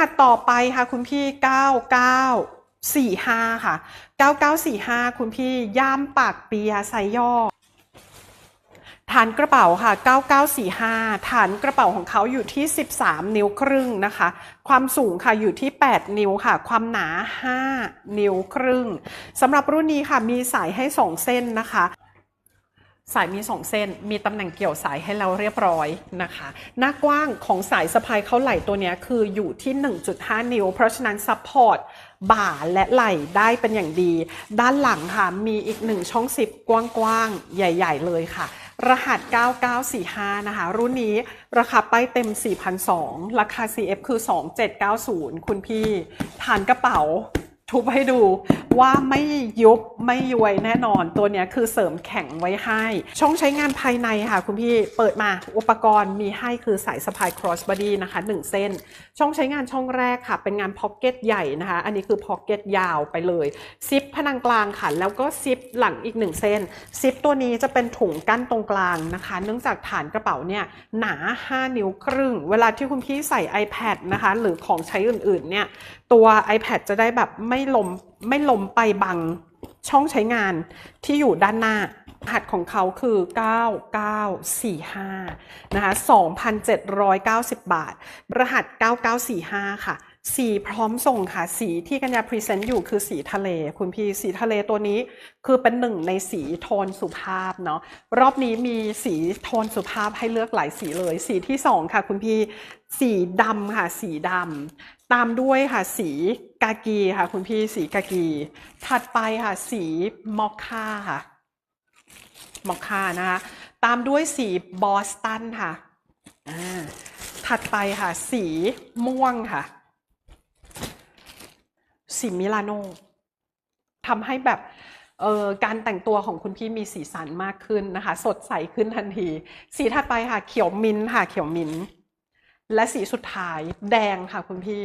หัสต่อไปค่ะคุณพี่ 9945 ค่ะ 9945 คุณพี่ย่ามปากเปียไซย่อฐานกระเป๋าค่ะ 9945 ฐานกระเป๋าของเขาอยู่ที่ 13 นิ้วครึ่งนะคะ ความสูงค่ะอยู่ที่ 8 นิ้วค่ะ ความหนา 5 นิ้วครึ่ง สำหรับรุ่นนี้ค่ะมีสายให้ 2 เส้นนะคะ สายมี2เส้น มีตำแหน่งเกี่ยวสายให้เราเรียบร้อยนะคะ หน้ากว้างของสายสะพายเข้าไหล่ตัวนี้คืออยู่ที่ 1.5 นิ้ว เพราะฉะนั้นซัพพอร์ตบ่าและไหล่ได้เป็นอย่างดี ด้านหลังค่ะ มีอีกหนึ่งช่องซิปกว้างๆ ใหญ่ๆ เลยค่ะ รหัส 9945 นะคะ รุ่นนี้ราคาป้ายเต็ม4,200ราคา CF คือ 2790 คุณพี่ ฐานกระเป๋าทุบให้ดูว่าไม่ยุบไม่ย้วยแน่นอนตัวนี้คือเสริมแข็งไว้ให้ ช่องใช้งานภายในค่ะ คุณพี่เปิดมาอุปกรณ์มีให้คือสายสะพาย cross body นะคะ 1 เส้น ช่องใช้งานช่องแรกค่ะ เป็นงานพ็อกเก็ตใหญ่นะคะ อันนี้คือพ็อกเก็ตยาวไปเลยซิปผนังกลางค่ะ แล้วก็ซิปหลังอีก 1 เส้นซิปตัวนี้จะเป็นถุงกั้นตรงกลางนะคะ เนื่องจากฐานกระเป๋าเนี่ยหนา 5 นิ้วครึ่ง เวลาที่คุณพี่ใส่ iPad นะคะ หรือของใช้อื่นๆเนี่ยตัว iPad จะได้แบบไม่ล้ม ไม่ล้มไปบังช่องใช้งานที่อยู่ด้านหน้ารหัสของเขาคือ 9945 นะคะ 2,790 บาท รหัส 9945 ค่ะ สีพร้อมส่งค่ะ สีที่กัญญาพรีเซนต์อยู่คือสีทะเล คุณพี่สีทะเลตัวนี้คือเป็นหนึ่งในสีโทนสุภาพเนาะ รอบนี้มีสีโทนสุภาพให้เลือกหลายสีเลย สีที่สองค่ะคุณพี่ สีดำค่ะ สีดำ ตามด้วยค่ะสีกากีค่ะ คุณพี่สีกากี ถัดไปค่ะ สีมอคค่าค่ะมอคค่านะคะตามด้วยสีบอสตันค่ะอ่าถัดไปค่ะ สีม่วงค่ะ สีมิลานโนทำให้แบบเอ่อการแต่งตัวของคุณพี่มีสีสันมากขึ้นนะคะ สดใสขึ้นทันที สีถัดไปค่ะ เขียวมิ้นค่ะ เขียวมิ้นท และสีสุดท้ายแดงค่ะคุณพี่